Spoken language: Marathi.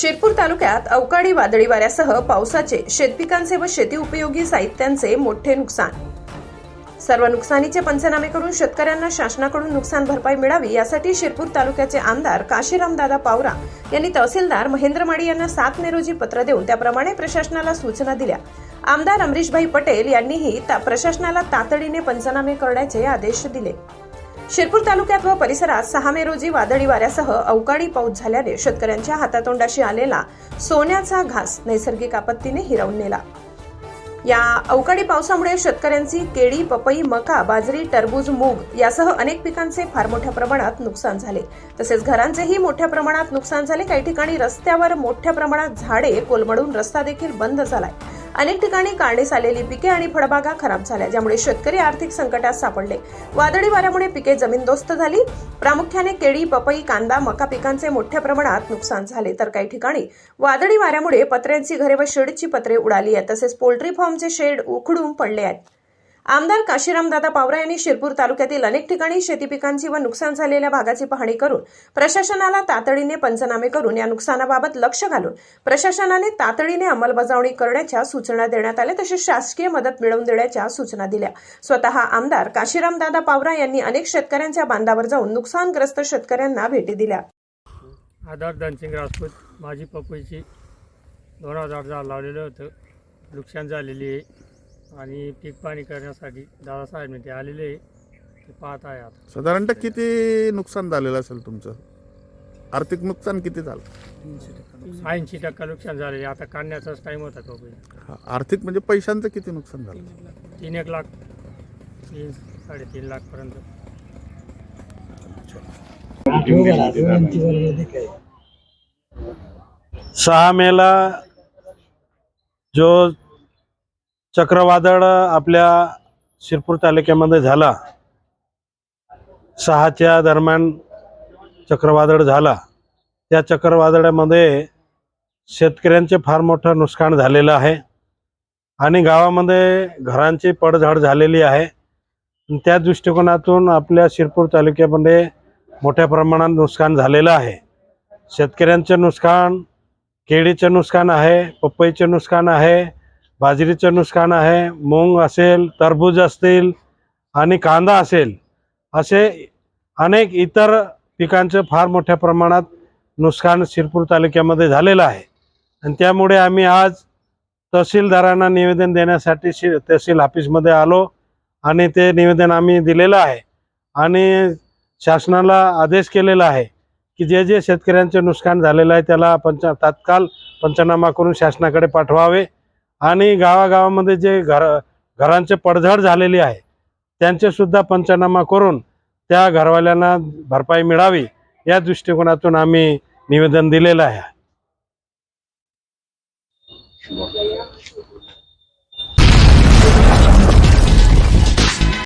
शिरपूर तालुक्यात अवकाळी वादळी वाऱ्यासह पावसाचे शेतपिकांचे व शेती उपयोगी साहित्यांचे मोठे नुकसान. सर्व नुकसानीचे पंचनामे करून शेतकऱ्यांना शासनाकडून नुकसान भरपाई मिळावी यासाठी शिरपूर तालुक्याचे आमदार काशीराम दादा पावरा यांनी तहसीलदार महेंद्र माडी यांना सात मे रोजी पत्र देऊन त्याप्रमाणे प्रशासनाला सूचना दिल्या. आमदार अमरीशभाई पटेल यांनीही ता- प्रशासनाला तातडीने पंचनामे करण्याचे आदेश दिले. शिरपूर तालुक्यात व परिसरात सहा मे रोजी वादळी वाऱ्यासह अवकाळी पाऊस झाल्याने शेतकऱ्यांच्या हातातोंडाशी आलेला सोन्याचा घास नैसर्गिक आपत्तीने हिरवून नेला. या अवकाळी पावसामुळे शेतकऱ्यांची केळी पपई मका बाजरी टरबूज मूग यासह अनेक पिकांचे फार मोठ्या प्रमाणात नुकसान झाले. तसेच घरांचेही मोठ्या प्रमाणात नुकसान झाले. काही ठिकाणी रस्त्यावर मोठ्या प्रमाणात झाडे कोलमडून रस्ता देखील बंद झालाय. अनेक ठिकाणी काढणीस आलेली पिके आणि फळबागा खराब झाल्या ज्यामुळे शेतकरी आर्थिक संकटात सापडले. वादळी वाऱ्यामुळे पिके जमीनदोस्त झाली. प्रामुख्याने केळी पपई कांदा मका पिकांचे मोठ्या प्रमाणात नुकसान झाले. तर काही ठिकाणी वादळी वाऱ्यामुळे पत्र्यांची घरे व शेडची पत्रे उडाली आहेत तसेच पोल्ट्री फार्मचे शेड उखडून पडले आहेत. आमदार काशीरामदादा पावरा यांनी शिरपूर तालुक्यातील अनेक ठिकाणी शेती पिकांची व नुकसान झालेल्या भागाची पाहणी करून प्रशासनाला तातडीने पंचनामे करून या नुकसानाबाबत लक्ष घालून प्रशासनाने तातडीने अंमलबजावणी करण्याच्या सूचना देण्यात आल्या. तसेच शासकीय मदत मिळवून देण्याच्या सूचना दिल्या. स्वतः आमदार काशीरामदादा पावरा यांनी अनेक शेतकऱ्यांच्या बांधावर जाऊन नुकसानग्रस्त शेतकऱ्यांना भेटी दिल्या. आधार दानसिंग राजपूत माझी पपईची दोन हजार झाड लावलेलं होतं. नुकसान झालेली आहे. आणि पीक पाणी करण्यासाठी दादासाहेब ते आलेले आहे. ते पाहत आहे आता. साधारणतः किती नुकसान झालेलं असेल तुमचं? आर्थिक नुकसान किती झालं? ऐंशी टक्का नुकसान झालेले आता काढण्याचाच टाईम होता पपई हा, आर्थिक म्हणजे पैशांचं किती नुकसान झालं? तीन एक लाख तीन साडेतीन लाखपर्यंत सहा मेला जो चक्रवादळ आपल्या शिरपूर तालुक्यामध्ये झाला. सहाच्या दरम्यान चक्रवादळ झाला. त्या चक्रवादळामध्ये शेतकऱ्यांचे फार मोठं नुकसान झालेलं आहे आणि गावामध्ये घरांची पडझड झालेली आहे. त्या दृष्टिकोनातून आपल्या शिरपूर तालुक्यामध्ये मोठ्या प्रमाणात नुकसान झालेलं आहे. शेतकऱ्यांचं नुकसान केळीचे नुकसान आहे पपईचे नुकसान आहे बाजरीचं नुकसान आहे मूग असेल टरबूज असतील आणि कांदा असेल असे अनेक इतर पिकांचं फार मोठ्या प्रमाणात नुकसान शिरपूर तालुक्यामध्ये झालेलं आहे. आणि त्यामुळे आम्ही आज तहसीलदारांना निवेदन देण्यासाठी शि तहसील ऑफिसमध्ये आलो आणि ते निवेदन आम्ही दिलेलं आहे. आणि शासनाला आदेश केलेला आहे की जे जे शेतकऱ्यांचे नुकसान झालेलं आहे त्याला पंच तात्काळ पंचनामा करून शासनाकडे पाठवावे. आणि गावागावामध्ये जे घर घरांचे पडझड झालेली आहे त्यांचे सुद्धा पंचनामा करून त्या घरवाल्यांना भरपाई मिळावी या दृष्टिकोनातून आम्ही निवेदन दिलेलं आहे.